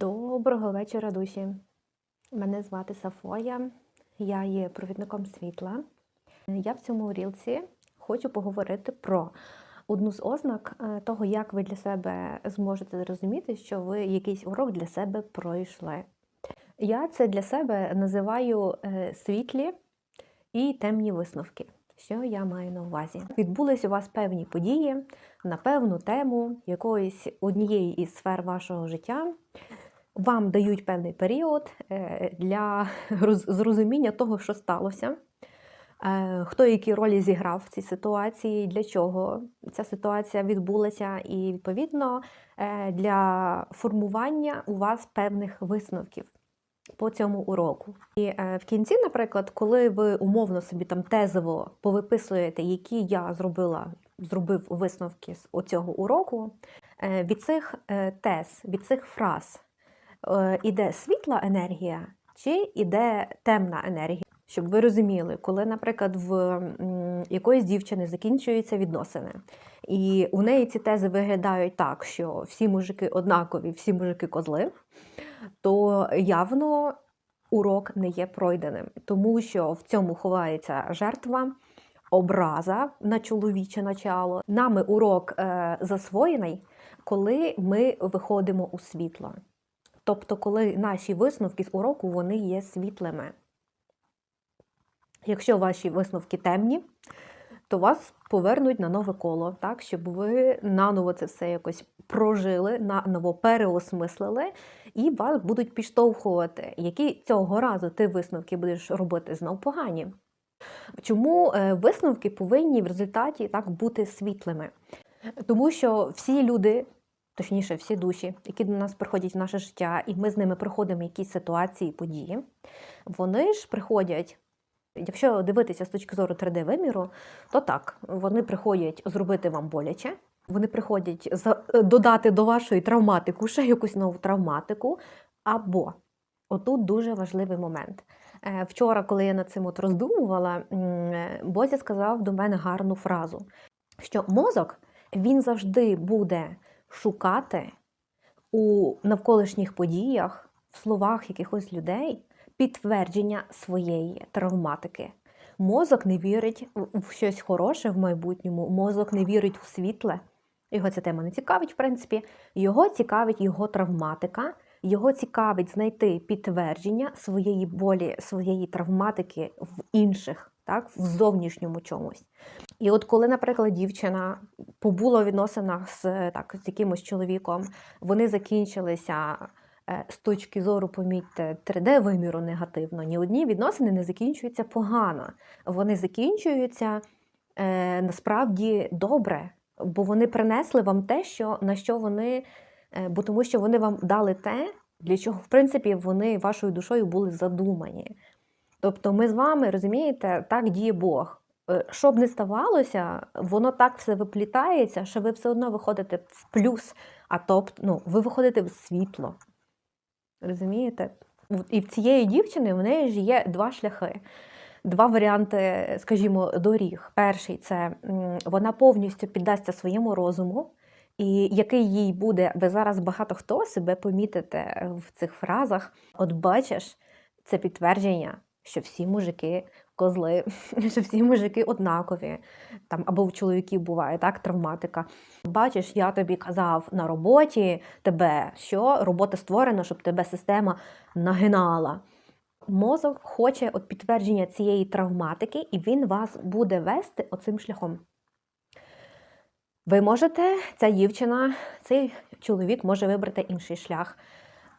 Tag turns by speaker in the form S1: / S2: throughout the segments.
S1: Доброго вечора, душі. Мене звати Сафоя, я є провідником світла. Я в цьому рілці хочу поговорити про одну з ознак е, того, як ви для себе зможете зрозуміти, що ви якийсь урок для себе пройшли. Я це для себе називаю е, світлі і темні висновки. Що я маю на увазі? Відбулись у вас певні події на певну тему якоїсь однієї із сфер вашого життя. Вам дають певний період е, для зрозуміння того, що сталося, е, хто які ролі зіграв в цій ситуації, для чого ця ситуація відбулася, і відповідно е, для формування у вас певних висновків по цьому уроку. І в кінці, наприклад, коли ви умовно собі там тезово повиписуєте, які я зробила, зробив висновки з оцього уроку, від цих тез, від цих фраз іде світла енергія чи іде темна енергія. Щоб ви розуміли, коли, наприклад, в якоїсь дівчини закінчуються відносини, і у неї ці тези виглядають так, що всі мужики однакові, всі мужики козли, то явно урок не є пройденим, тому що в цьому ховається жертва, образа на чоловіче начало. Нами урок е, засвоєний, коли ми виходимо у світло. Тобто, коли наші висновки з уроку вони є світлими. Якщо ваші висновки темні, то вас повернуть на нове коло, так, щоб ви наново це все якось прожили, наново переосмислили, і вас будуть підштовхувати, які цього разу ти висновки будеш робити знов погані. Чому е, висновки повинні в результаті так бути світлими? Тому що всі люди, точніше, всі душі, які до нас приходять в наше життя, і ми з ними проходимо якісь ситуації, події, вони ж приходять. Якщо дивитися з точки зору 3D-виміру, то так, вони приходять зробити вам боляче, вони приходять додати до вашої травматику ще якусь нову травматику, або отут дуже важливий момент. Е, Вчора, коли я над цим от роздумувала, е, Бозя сказав до мене гарну фразу, що мозок він завжди буде шукати у навколишніх подіях, в словах якихось людей підтвердження своєї травматики. Мозок не вірить в- щось хороше в майбутньому, мозок не вірить у світле. Його ця тема не цікавить, в принципі. Його цікавить його травматика, його цікавить знайти підтвердження своєї болі, своєї травматики в інших, так, в зовнішньому чомусь. І от коли, наприклад, дівчина побула у відносинах з, так, з якимось чоловіком, вони закінчилися е, з точки зору, помітьте, 3D-виміру негативно. Ні одні відносини не закінчуються погано. Вони закінчуються е, насправді добре, бо вони принесли вам те, що, на що вони, е, бо тому що вони вам дали те, для чого, в принципі, вони вашою душою були задумані. Тобто ми з вами, розумієте, так діє Бог. Е, Що б не ставалося, воно так все виплітається, що ви все одно виходите в плюс, а тобто ну, ви виходите в світло. Розумієте? І в цієї дівчини в неї ж є два шляхи, два варіанти, скажімо, доріг. Перший це вона повністю піддасться своєму розуму, і який їй буде, ви зараз багато хто себе помітите в цих фразах. От бачиш, це підтвердження, що всі мужики козли, що всі мужики однакові. Там або в чоловіків буває так, травматика. Бачиш, я тобі казав на роботі тебе, що робота створена, щоб тебе система нагинала. Мозок хоче от підтвердження цієї травматики, і він вас буде вести оцим шляхом. Ви можете, ця дівчина, цей чоловік може вибрати інший шлях.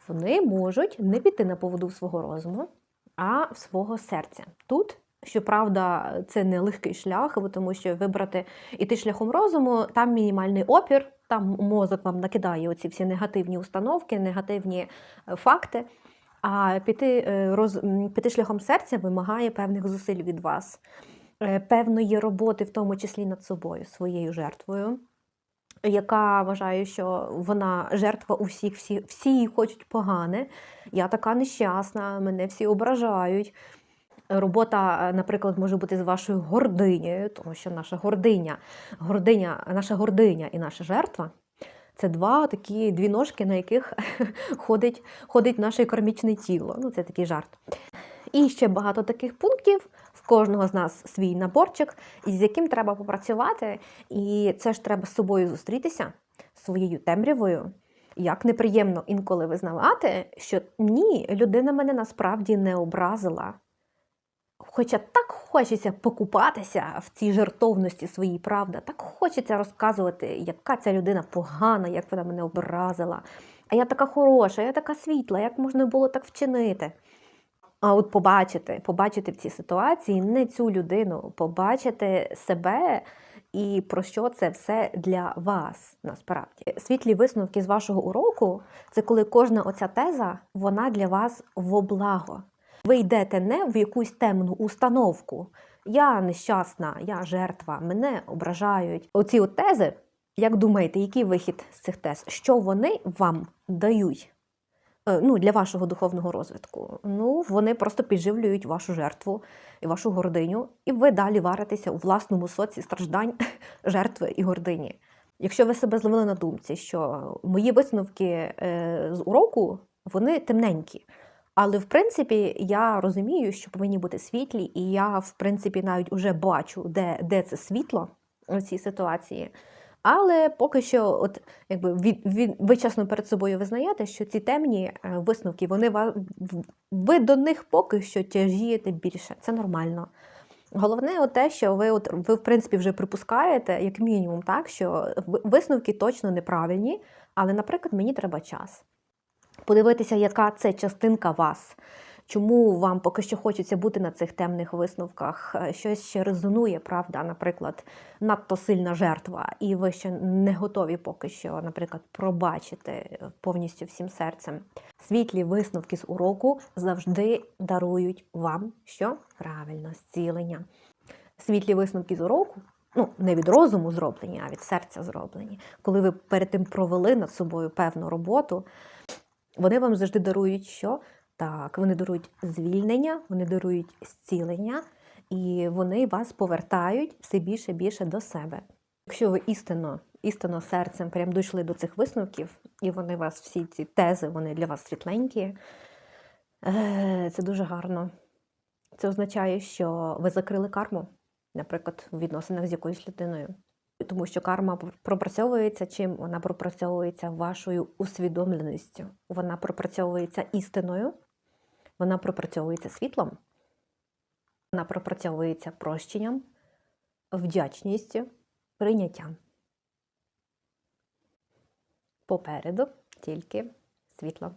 S1: Вони можуть не піти на поводу свого розуму, а в свого серця. Тут, щоправда, це не легкий шлях, тому що вибрати іти шляхом розуму, там мінімальний опір, там мозок вам накидає оці всі негативні установки, негативні е, факти. А піти, е, роз, піти шляхом серця вимагає певних зусиль від вас, е, певної роботи, в тому числі над собою, своєю жертвою, яка вважає, що вона жертва у всіх, всі, всі їй хочуть погане. Я така нещасна, мене всі ображають. Робота, е, наприклад, може бути з вашою гординею, тому що наша гординя, гординя, наша гординя і наша жертва Це два такі дві ножки, на яких ходить, ходить наше кармічне тіло. Ну, це такий жарт. І ще багато таких пунктів. В кожного з нас свій наборчик, із яким треба попрацювати. І це ж треба з собою зустрітися, своєю темрявою. Як неприємно інколи визнавати, що ні, людина мене насправді не образила. Хоча так хочеться покупатися в цій жертовності своїй правди, так хочеться розказувати, яка ця людина погана, як вона мене образила. А я така хороша, я така світла, як можна було так вчинити? А от побачити, побачити в цій ситуації не цю людину, побачити себе і про що це все для вас насправді. Світлі висновки з вашого уроку це коли кожна оця теза вона для вас в благо. Ви йдете не в якусь темну установку. Я нещасна, я жертва, мене ображають. Оці от тези, як думаєте, який вихід з цих тез? Що вони вам дають? Е, Ну, для вашого духовного розвитку. Ну, вони просто підживлюють вашу жертву і вашу гординю, і ви далі варитеся у власному соці страждань жертви і гордині. Якщо ви себе зловили на думці, що мої висновки е, з уроку вони темненькі. Але в принципі я розумію, що повинні бути світлі, і я, в принципі, навіть уже бачу, де, де це світло в цій ситуації. Але поки що, от якби від, від, ви чесно перед собою визнаєте, що ці темні е, висновки, вони ви до них поки що тяжієте більше. Це нормально. Головне, те, що ви, от, ви в принципі вже припускаєте, як мінімум, так, що висновки точно неправильні, але, наприклад, мені треба час подивитися, яка це частинка вас. Чому вам поки що хочеться бути на цих темних висновках? Е, Щось ще резонує, правда, наприклад, надто сильна жертва, і ви ще не готові поки що, наприклад, пробачити повністю всім серцем. Світлі висновки з уроку завжди дарують вам що правильно зцілення. Світлі висновки з уроку. Ну, не від розуму зроблені, а від серця зроблені. Коли ви перед тим провели над собою певну роботу, вони вам завжди дарують що? Так, вони дарують звільнення, вони дарують зцілення, і вони вас повертають все більше і більше до себе. Якщо ви істинно, істинно серцем прям дійшли до цих висновків, і вони вас, всі ці тези, вони для вас світленькі, е, це дуже гарно. Це означає, що ви закрили карму, наприклад, у відносинах з якоюсь людиною. Тому що карма пропрацьовується чим? Вона пропрацьовується вашою усвідомленістю, вона пропрацьовується істиною, вона пропрацьовується світлом, вона пропрацьовується прощенням, вдячністю, прийняттям. Попереду тільки світло.